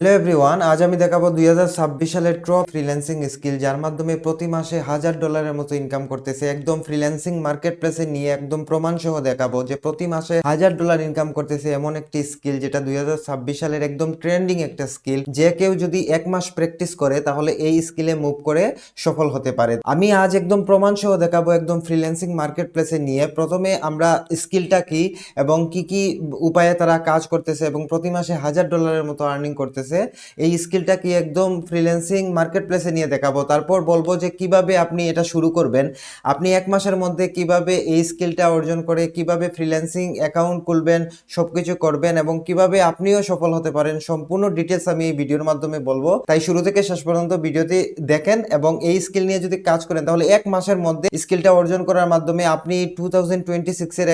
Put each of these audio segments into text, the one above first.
Hello everyone, আজ আমি দেখাবো দুই হাজার ছাব্বিশ সালের ট্রপ ফ্রিল্যান্সিং স্কিল, যার মাধ্যমে প্রতি মাসে হাজার ডলারের মতো ইনকাম করতেছে একদম ফ্রিল্যান্সিং মার্কেট প্লেসে নিয়ে একদম প্রমাণ সহ দেখাবো যে প্রতি মাসে হাজার ডলার ইনকাম করতেছে এমন একটি স্কিল যেটা দুই সালের একদম ট্রেন্ডিং একটা স্কিল। যে কেউ যদি এক মাস প্র্যাকটিস করে, তাহলে এই স্কিলে মুভ করে সফল হতে পারে। আমি আজ একদম প্রমাণ সহ দেখাবো একদম ফ্রিল্যান্সিং মার্কেট প্লেসে নিয়ে। প্রথমে আমরা স্কিলটা কি এবং কি কি উপায়ে তারা কাজ করতেছে এবং প্রতি মাসে হাজার ডলারের মতো আর্নিং করতেছে। এই স্কিলটা কি একদম ফ্রিল্যান্সিং মার্কেট প্লেসে নিয়ে দেখাবো। তারপর বলব যে কীভাবে আপনি এটা শুরু করবেন। আপনি এক মাসের মধ্যে কীভাবে এই স্কিলটা অর্জন করে, কীভাবে ফ্রিল্যান্সিং অ্যাকাউন্ট খুলবেন, সবকিছু করবেন এবং কীভাবে আপনিও সফল হতে পারেন, সম্পূর্ণ ডিটেলস আমি এই ভিডিওর মাধ্যমে বলব। তাই শুরু থেকে শেষ পর্যন্ত ভিডিওটি দেখেন এবং এই স্কিল নিয়ে যদি কাজ করেন, তাহলে এক মাসের মধ্যে স্কিলটা অর্জন করার মাধ্যমে আপনি টু থাউজেন্ড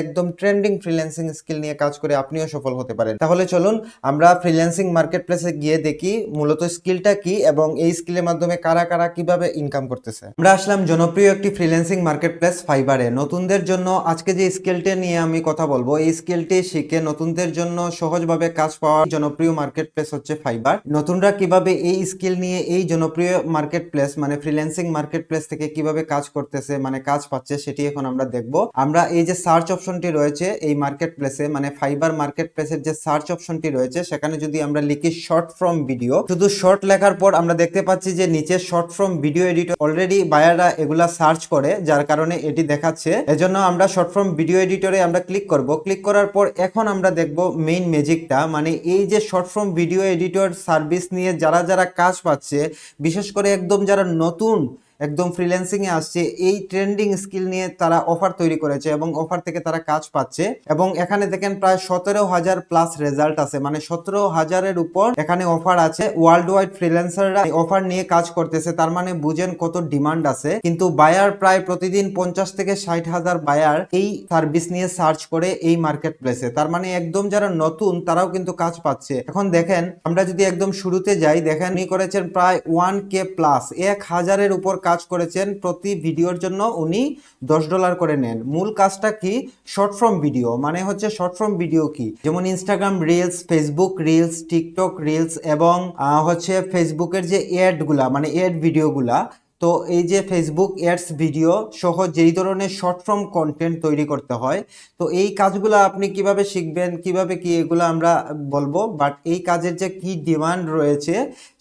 একদম ট্রেন্ডিং ফ্রিল্যান্সিং স্কিল নিয়ে কাজ করে আপনিও সফল হতে পারেন। তাহলে চলুন, আমরা ফ্রিল্যান্সিং মার্কেট প্লেসে গিয়ে দেখি মূলত স্কিলটা কি এবং এই স্কিলের মাধ্যমে কারা কারা কীভাবে ইনকাম করতেছে। আমরা আসলাম জনপ্রিয় একটি ফ্রিল্যান্সিং মার্কেট প্লেস ফাইবারে নতুনদের জন্য আজকে যে স্কিলটা নিয়ে আমি কথা বলব, এই স্কিলটি শিখে নতুনদের জন্য সহজভাবে কাজ পাওয়ার জনপ্রিয় মার্কেট প্লেস হচ্ছে ফাইবার নতুনরা কীভাবে এই স্কিল নিয়ে এই জনপ্রিয় মার্কেট প্লেস মানে ফ্রিল্যান্সিং মার্কেট প্লেস থেকে কীভাবে কাজ করতেছে মানে কাজ পাচ্ছে সেটি এখন আমরা দেখব। আমরা এই যে সার্চ অপশনটি রয়েছে এই মার্কেট প্লেসে মানে ফাইবার মার্কেট প্লেসের যে সার্চ অপশনটি রয়েছে, সেখানে যদি আমরা লিখি শর্ট ফর্ম ভিডিও শুধু শর্ট লেখার পর আমরা দেখতে পাচ্ছি যে নিচে short from video editor already বায়াররা এগুলা সার্চ করে, যার কারণে এটি দেখাচ্ছে। এজন্য আমরা শর্ট ফ্রম ভিডিও এডিটরে আমরা ক্লিক করব। ক্লিক করার পর এখন আমরা দেখব মেইন ম্যাজিকটা মানে এই যে short from video editor service নিয়ে যারা যারা কাজ পাচ্ছে, বিশেষ করে একদম যারা নতুন একদম ফ্রিল্যান্সিং এ আসছে, এই ট্রেন্ডিং স্কিল নিয়ে তারা অফার তৈরি করেছে এবং অফার থেকে তারা কাজ পাচ্ছে। এবং এখানে দেখেন প্রায় সতেরো হাজার প্লাস রেজাল্ট আছে মানে সতেরো হাজারের উপর এখানে অফার আছে। ওয়ার্ল্ড ওয়াইড ফ্রিল্যান্সাররা অফার নিয়ে কাজ করতেছে, তার মানে বুঝেন কত ডিমান্ড আছে। কিন্তু বায়ার প্রায় প্রতিদিন পঞ্চাশ থেকে ষাট হাজার বায়ার এই সার্ভিস নিয়ে সার্চ করে এই মার্কেট প্লেসে তার মানে একদম যারা নতুন, তারাও কিন্তু কাজ পাচ্ছে। এখন দেখেন, আমরা যদি একদম শুরুতে যাই, দেখেন উনি করেছেন প্রায় ওয়ান কে প্লাস এক হাজারের উপর কাজ করেছেন প্রতি ভিডিওর জন্য উনি দশ ডলার করে নেন। মূল কাজটা কি? শর্ট ফর্ম ভিডিও মানে হচ্ছে শর্ট ফর্ম ভিডিও কি? যেমন Instagram reels Facebook reels TikTok reels এবং হচ্ছে ফেসবুকের যে অ্যাডগুলা মানে অ্যাড ভিডিওগুলা তো এই যে ফেসবুক অ্যাডস ভিডিও সহ যেই ধরনের শর্ট ফর্ম কন্টেন্ট তৈরি করতে হয়, তো এই কাজগুলো আপনি কীভাবে শিখবেন, কীভাবে কি এগুলো আমরা বলব? বাট এই কাজের যে কি ডিমান্ড রয়েছে,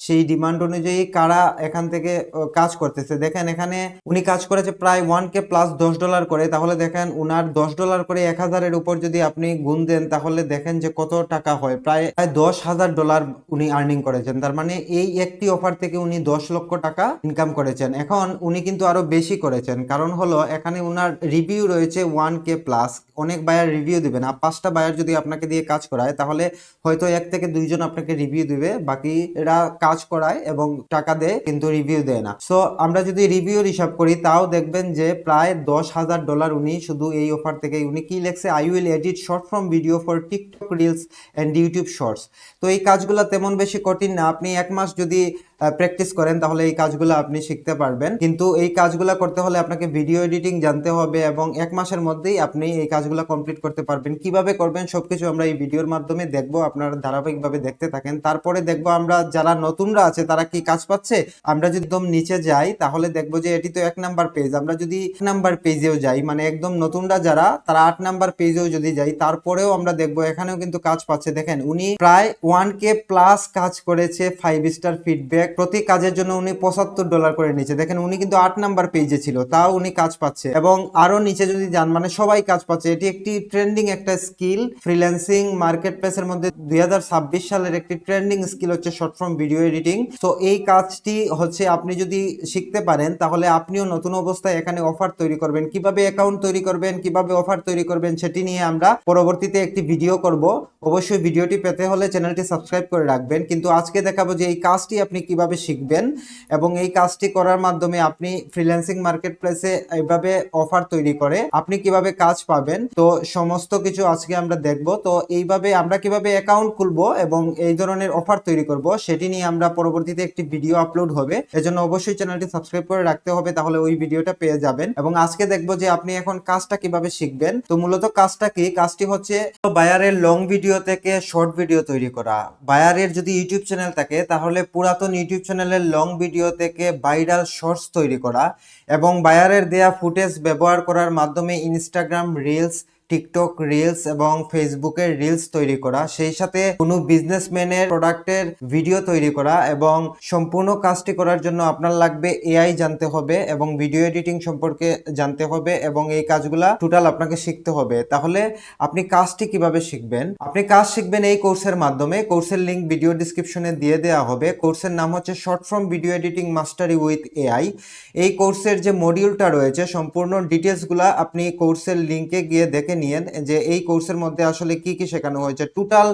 সেই ডিমান্ড অনুযায়ী কারা এখান থেকে কাজ করতেছে? দেখেন এখানে উনি কাজ করেছে প্রায় ওয়ান কে প্লাস দশ ডলার করে। তাহলে দেখেন উনার দশ ডলার করে এক হাজারের উপর যদি আপনি গুণ দেন, তাহলে দেখেন যে কত টাকা হয়। প্রায় প্রায় দশ হাজার ডলার উনি আর্নিং করেছেন। তার মানে এই একটি অফার থেকে উনি দশ লক্ষ টাকা ইনকাম করেছেন। এখন উনি কিন্তু আরও বেশি করেছেন। কারণ হলো, এখানে উনার রিভিউ রয়েছে ওয়ান কে প্লাস অনেক বায়ার রিভিউ দিবেন। আর পাঁচটা বায়ার যদি আপনাকে দিয়ে কাজ করায়, তাহলে হয়তো এক থেকে দুইজন আপনাকে রিভিউ দিবে। বাকি এরা কাজ করায় এবং টাকা দেয়, কিন্তু রিভিউ দেয় না। সো আমরা যদি রিভিউর হিসাব করি, তাও দেখবেন যে প্রায় দশ হাজার ডলার উনি শুধু এই অফার থেকে উনি কি লেখছে? I will edit short form video for TikTok reels and YouTube shorts তো এই কাজগুলো তেমন বেশি কঠিন না। আপনি এক মাস যদি প্র্যাকটিস করেন, তাহলে এই কাজগুলো আপনি শিখতে পারবেন। কিন্তু এই কাজগুলো করতে হলে আপনাকে ভিডিও এডিটিং জানতে হবে এবং এক মাসের মধ্যেই আপনি এই কাজগুলো কমপ্লিট করতে পারবেন। কীভাবে করবেন সবকিছু আমরা এই ভিডিওর মাধ্যমে দেখব, আপনারা ধারাবাহিকভাবে দেখতে থাকেন। তারপরে দেখব আমরা যারা নতুনরা আছে, তারা কি কাজ পাচ্ছে? আমরা যদি একদম নিচে যাই, তাহলে দেখব যে এটি তো এক নাম্বার পেজ আমরা যদি এক নাম্বার পেজেও যাই মানে একদম নতুনরা যারা, তারা আট নাম্বার পেজেও যদি যাই, তারপরেও আমরা দেখব এখানেও কিন্তু কাজ পাচ্ছে। দেখেন, উনি প্রায় ওয়ান কে প্লাস কাজ করেছে ফাইভ স্টার ফিডব্যাক প্রতি কাজের জন্য উনি পঁচাত্তর ডলার করে নিচ্ছে দেখেন, উনি কিন্তু আট নাম্বার পেজে ছিল, তাও উনি কাজ পাচ্ছে। এবং আরও নিচে যদি যান মানে সবাই কাজ পাচ্ছে। এটি একটি ট্রেন্ডিং একটা স্কিল ফ্রিল্যান্সিং মার্কেট প্লেসের মধ্যে দুই হাজার ছাব্বিশ সালের একটি ট্রেন্ডিং স্কিল হচ্ছে শর্ট ফর্ম ভিডিও এডিটিং তো এই কাজটি হচ্ছে, আপনি যদি শিখতে পারেন, তাহলে আপনিও নতুন অবস্থায় এখানে অফার তৈরি করবেন। কীভাবে অ্যাকাউন্ট তৈরি করবেন, কীভাবে অফার তৈরি করবেন, সেটি নিয়ে আমরা পরবর্তীতে একটি ভিডিও করব। অবশ্যই ভিডিওটি পেতে হলে চ্যানেলটি সাবস্ক্রাইব করে রাখবেন। কিন্তু আজকে দেখাবো যে এই কাজটি আপনি কীভাবে শিখবেন এবং এই কাজটি করার মাধ্যমে আপনি ফ্রিল্যান্সিং মার্কেট প্লেসে এইভাবে অফার তৈরি করে, আপনি কীভাবে কাজ পাবেন, তো সমস্ত কিছু আজকে আমরা দেখব। তো এইভাবে আমরা কীভাবে অ্যাকাউন্ট খুলবো এবং এই ধরনের অফার তৈরি করব, সেটি নিয়ে আমরা পরবর্তীতে একটি ভিডিও আপলোড হবে। এজন্য অবশ্যই চ্যানেলটি সাবস্ক্রাইব করে রাখতে হবে, তাহলে ওই ভিডিওটা পেয়ে যাবেন। এবং আজকে দেখব যে আপনি এখন কাজটা কীভাবে শিখবেন। তো মূলত কাজটা কি? কাজটি হচ্ছে বায়ারের লং ভিডিও থেকে শর্ট ভিডিও তৈরি করা। বায়ারের যদি ইউটিউব চ্যানেল থাকে, তাহলে পুরাতন ইউটিউব চ্যানেলের লং ভিডিও থেকে ভাইরাল শর্টস তৈরি করা এবং বায়ারের দেয়া ফুটেজ ব্যবহার করার মাধ্যমে ইনস্টাগ্রাম রিলস টিকটক রিলস এবং ফেসবুকের রিলস তৈরি করা, সেই সাথে কোনো বিজনেসম্যানের প্রোডাক্টের ভিডিও তৈরি করা এবং সম্পূর্ণ কাজটি করার জন্য আপনার লাগবে এআই জানতে হবে এবং ভিডিও এডিটিং সম্পর্কে জানতে হবে এবং এই কাজগুলা টোটাল আপনাকে শিখতে হবে। তাহলে আপনি কাজটি কীভাবে শিখবেন? আপনি কাজ শিখবেন এই কোর্সের মাধ্যমে। কোর্সের লিংক ভিডিও ডিসক্রিপশনে দিয়ে দেওয়া হবে। কোর্সের নাম হচ্ছে short form video editing mastery with AI এই কোর্সের যে মডিউলটা রয়েছে, সম্পূর্ণ ডিটেলসগুলা আপনি কোর্সের লিংকে গিয়ে দেখে নিয়েন যে এই কোর্সের মধ্যে আসলে কি কি শেখানো হয়েছে। টোটাল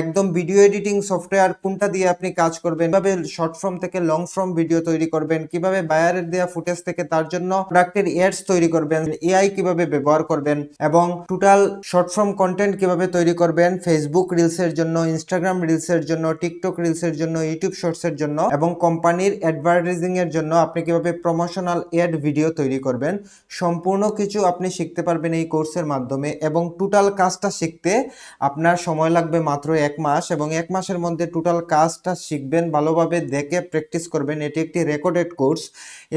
একদম ভিডিও এডিটিং সফটওয়্যার কোনটা দিয়ে আপনি কাজ করবেন, কীভাবে শর্ট ফর্ম থেকে লং ফর্ম ভিডিও তৈরি করবেন, কীভাবে বায়ারের দেওয়া ফুটেজ থেকে তার জন্য প্রোডাক্টের এডস তৈরি করবেন এআই কীভাবে ব্যবহার করবেন এবং টোটাল শর্ট ফর্ম কন্টেন্ট কীভাবে তৈরি করবেন ফেসবুক রিলসের জন্য ইনস্টাগ্রাম রিলসের জন্য টিকটক রিলসের জন্য ইউটিউব শর্টসের জন্য এবং কোম্পানির অ্যাডভার্টাইজিং এর জন্য আপনি কীভাবে প্রমোশনাল এড ভিডিও তৈরি করবেন, সম্পূর্ণ কিছু আপনি শিখতে পারবেন এই কোর্সের মাধ্যমে। এবং টোটাল কাজটা শিখতে আপনার সময় লাগবে মাত্র এক মাস এবং এক মাসের মধ্যে টোটাল কাজটা শিখবেন, ভালোভাবে দেখে প্র্যাকটিস করবেন। এটি একটি রেকর্ডেড কোর্স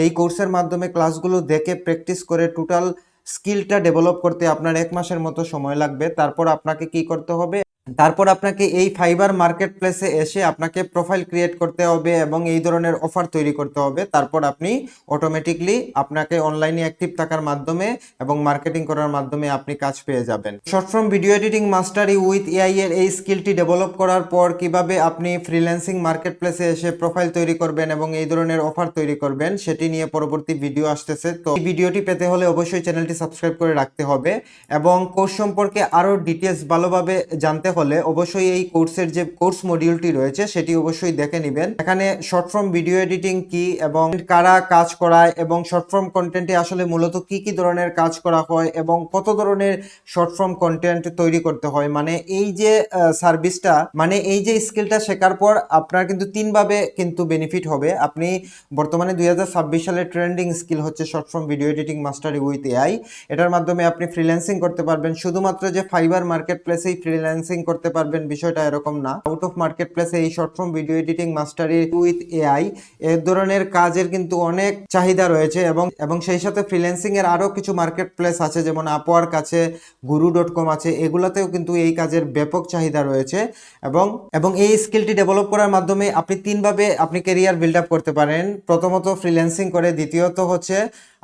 এই কোর্সের মাধ্যমে ক্লাসগুলো দেখে প্র্যাকটিস করে টোটাল স্কিলটা ডেভেলপ করতে আপনার এক মাসের মতো সময় লাগবে। তারপর আপনাকে কি করতে হবে? তারপর আপনাকে এই ফাইবার মার্কেট প্লেসে এসে আপনাকে প্রোফাইল ক্রিয়েট করতে হবে এবং এই ধরনের অফার তৈরি করতে হবে। তারপর আপনি অটোমেটিকলি আপনাকে অনলাইনে অ্যাক্টিভ থাকার মাধ্যমে এবং মার্কেটিং করার মাধ্যমে আপনি কাজ পেয়ে যাবেন। Short form video editing mastery with AI এর এই স্কিলটি ডেভেলপ করার পর কীভাবে আপনি ফ্রিল্যান্সিং মার্কেট প্লেসে এসে প্রোফাইল তৈরি করবেন এবং এই ধরনের অফার তৈরি করবেন, সেটি নিয়ে পরবর্তী ভিডিও আসতেছে। তো এই ভিডিওটি পেতে হলে অবশ্যই চ্যানেলটি সাবস্ক্রাইব করে রাখতে হবে এবং কোর্স সম্পর্কে আরও ডিটেলস ভালোভাবে জানতে হলে অবশ্যই এই কোর্সের যে কোর্স মডিউলটি রয়েছে, সেটি অবশ্যই দেখে নেবেন। এখানে শর্ট ফর্ম ভিডিও এডিটিং কি এবং কারা কাজ করায় এবং শর্ট ফর্ম কন্টেন্টে আসলে মূলত কি কি ধরনের কাজ করা হয় এবং কত ধরনের শর্ট ফর্ম কন্টেন্ট তৈরি করতে হয়। মানে এই যে সার্ভিসটা মানে এই যে স্কিলটা শেখার পর আপনার কিন্তু তিনভাবে কিন্তু বেনিফিট হবে। আপনি বর্তমানে দুই হাজার ছাব্বিশ সালের ট্রেন্ডিং স্কিল হচ্ছে short form video editing mastery with AI এটার মাধ্যমে আপনি ফ্রিল্যান্সিং করতে পারবেন। শুধুমাত্র যে ফাইবার মার্কেট প্লেসেই ফ্রিল্যান্সিং করতে পারবেন, বিষয়টা এরকম না। আউট অফ মার্কেট প্লেসে এই short form video editing mastery with AI এ ধরনের কাজের কিন্তু অনেক চাহিদা রয়েছে এবং এবং সেই সাথে ফ্রিল্যান্সিং এর আরও কিছু মার্কেট প্লেস আছে, যেমন আপওয়ার আছে গুরু ডট কম আছে, এগুলাতেও কিন্তু এই কাজের ব্যাপক চাহিদা রয়েছে। এবং এবং এই স্কিলটি ডেভেলপ করার মাধ্যমে আপনি তিনভাবে আপনি কেরিয়ার বিল্ড আপ করতে পারেন। প্রথমত ফ্রিল্যান্সিং করে, দ্বিতীয়ত হচ্ছে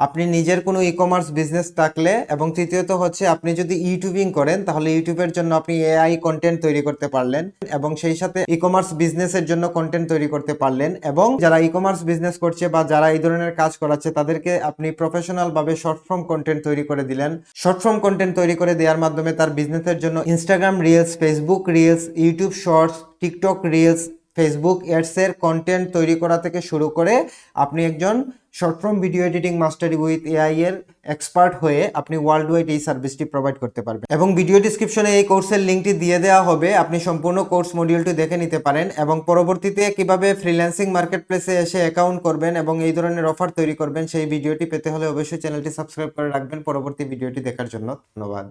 আপনি নিজের কোনো ই কমার্স বিজনেস থাকলে এবং তৃতীয়ত হচ্ছে আপনি যদি ইউটিউবিং করেন, তাহলে ইউটিউবের জন্য আপনি এআই কন্টেন্ট তৈরি করতে পারলেন এবং সেই সাথে ই কমার্স বিজনেসের জন্য কন্টেন্ট তৈরি করতে পারলেন এবং যারা ই কমার্স বিজনেস করছে বা যারা এই ধরনের কাজ করাচ্ছে, তাদেরকে আপনি প্রফেশনাল ভাবে শর্ট ফর্ম কন্টেন্ট তৈরি করে দিলেন। শর্ট ফর্ম কন্টেন্ট তৈরি করে দেওয়ার মাধ্যমে তার বিজনেসের জন্য Instagram reels Facebook reels YouTube shorts TikTok reels Facebook এডসের content তৈরি করা থেকে শুরু করে আপনি একজন short form video editing mastery with AI এর এক্সপার্ট হয়ে আপনি ওয়ার্ল্ড ওয়াইড এই সার্ভিসটি প্রোভাইড করতে পারবেন। এবং ভিডিও ডিসক্রিপশনে এই কোর্সের লিঙ্কটি দিয়ে দেওয়া হবে। আপনি সম্পূর্ণ কোর্স মডিউলটি দেখে নিতে পারেন এবং পরবর্তীতে কীভাবে ফ্রিল্যান্সিং মার্কেট প্লেসে এসে অ্যাকাউন্ট করবেন এবং এই ধরনের অফার তৈরি করবেন, সেই ভিডিওটি পেতে হলে অবশ্যই চ্যানেলটি সাবস্ক্রাইব করে রাখবেন। পরবর্তী ভিডিওটি দেখার জন্য ধন্যবাদ।